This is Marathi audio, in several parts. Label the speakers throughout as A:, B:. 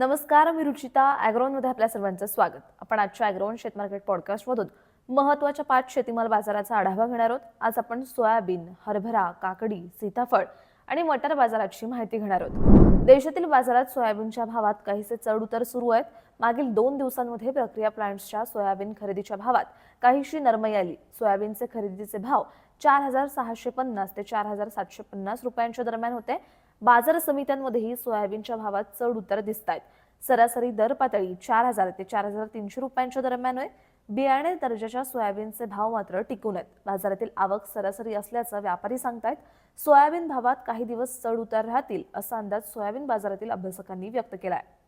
A: नमस्कार मी रुचिता ॲग्रोनमध्ये आपल्या सर्वांचं स्वागत. आपण आजच्या ॲग्रोन शेतमार्केट पॉडकास्टमधून महत्त्वाच्या पाच शेतीमाल बाजाराचा आढावा घेणार आहोत. आज आपण सोयाबीन हरभरा काकडी सीताफळ आणि मटर बाजाराची माहिती घेणार आहोत. देशातील बाजारात सोयाबीनच्या भावात काहीसे चढ उतर सुरू आहेत. मागील दोन दिवसांमध्ये प्रक्रिया प्लांट्सच्या सोयाबीन खरेदीच्या भावात काहीशी नरमई आली. सोयाबीनचे खरेदीचे भाव चार हजार सहाशे पन्नास ते चार हजार सातशे पन्नास रुपयांच्या दरम्यान होते. बाजार समित्यांमध्येही सोयाबीनच्या भावात चढ उतार दिसत आहेत सरासरी दर पातळी चार हजार ते चार हजार तीनशे रुपयांच्या दरम्यान आहे. बियाणे दर्जाच्या सोयाबीनचे भाव मात्र टिकून आहेत. बाजारातील आवक सरासरी असल्याचं व्यापारी सांगतायत. सोयाबीन भावात काही दिवस चढ उतार राहतील असा अंदाज सोयाबीन बाजारातील अभ्यासकांनी व्यक्त केला आहे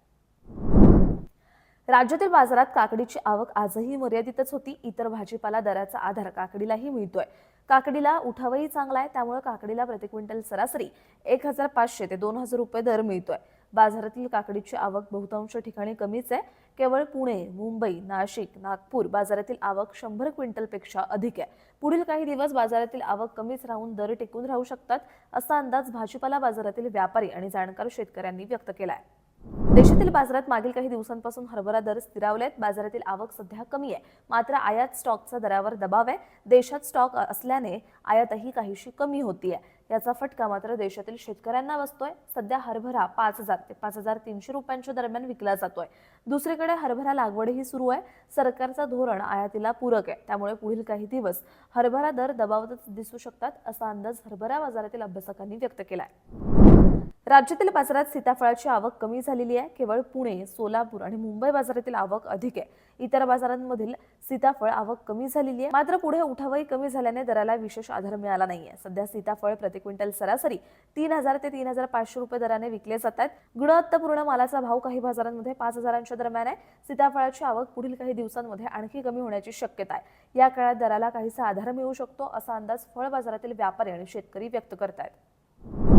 A: राज्यातील बाजारात काकडीची आवक आजही मर्यादितच होती. इतर भाजीपाला दराचा आधार काकडीलाही मिळतोय. काकडीला उठावही चांगला आहे त्यामुळे काकडीला प्रति क्विंटल सरासरी एक हजार पाचशे ते दोन हजार रुपये दर मिळतोय. बाजारातील काकडीची आवक बहुतांश ठिकाणी कमीच आहे. केवळ पुणे मुंबई नाशिक नागपूर बाजारातील आवक शंभर क्विंटलपेक्षा अधिक आहे. पुढील काही दिवस बाजारातील आवक कमीच राहून दर टिकून राहू शकतात असा अंदाज भाजीपाला बाजारातील व्यापारी आणि जाणकार शेतकऱ्यांनी व्यक्त केला आहे देशातील बाजारात मागील काही दिवसांपासून हरभरा दर स्थिरावले आहेत बाजारातील आवक सध्या कमी आहे. मात्र आयात स्टॉकचा दरावर दबाव आहे. देशात स्टॉक असल्याने आयातही काहीशी कमी होती आहे याचा फटका मात्र देशातील शेतकऱ्यांना बसतोय. सध्या हरभरा पाच हजार ते पाच हजार तीनशे रुपयांच्या दरम्यान विकला जातोय. दुसरीकडे हरभरा लागवडही सुरू आहे. सरकारचं धोरण आयातीला पूरक आहे. त्यामुळे पुढील काही दिवस हरभरा दर दबावतच दिसू शकतात असा अंदाज हरभरा बाजारातील अभ्यासकांनी व्यक्त केला आहे राज्यातील बाजारात सीताफळाची आवक कमी झालेली आहे. केवळ पुणे सोलापूर आणि मुंबई बाजारातील आवक अधिक आहे. इतर बाजारांमधील सीताफळ आवक कमी झालेली आहे. मात्र पुढे उठावही कमी झाल्याने दराला विशेष आधार मिळाला नाहीये. सध्या सीताफळ प्रति क्विंटल सरासरी तीन हजार ते तीन हजार पाचशे रुपये दराने विकले जात आहेत गुणवत्तापूर्ण मालाचा भाव काही बाजारांमध्ये पाच हजारांच्या दरम्यान आहे. सीताफळाची आवक पुढील काही दिवसांमध्ये आणखी कमी होण्याची शक्यता आहे. या काळात दराला काहीसा आधार मिळू शकतो असा अंदाज फळ बाजारातील व्यापारी आणि शेतकरी व्यक्त करतायत.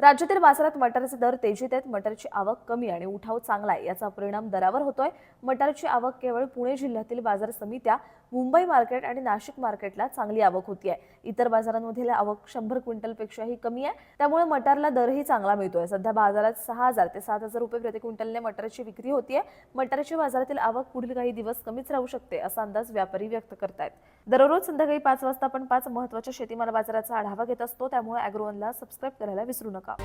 A: राज्यातील बाजारात मटारचे दर तेजीत आहेत. मटारची आवक कमी आणि उठाव चांगला आहे. याचा परिणाम दरावर होतोय. मटारची आवक केवळ पुणे जिल्ह्यातील बाजार समित्या मुंबई मार्केट आणि नाशिक मार्केटला चांगली आवक होती आहे इतर बाजारांमधील आवक शंभर क्विंटलपेक्षाही कमी आहे. त्यामुळे मटारला दरही चांगला मिळतोय. सध्या बाजारात सहा हजार ते सात हजार रुपये प्रति क्विंटलने मटारची विक्री होतीये. मटारची बाजारातील आवक पुढील काही दिवस कमीच राहू शकते असा अंदाज व्यापारी व्यक्त करतायत. दररोज संध्याकाळी पाच वाजता आपण पाच महत्त्वाच्या शेतीमाल बाजाराचा आढावा घेत असतो. त्यामुळे अॅग्रोवनला सबस्क्राईब करायला विसरू नका. 아!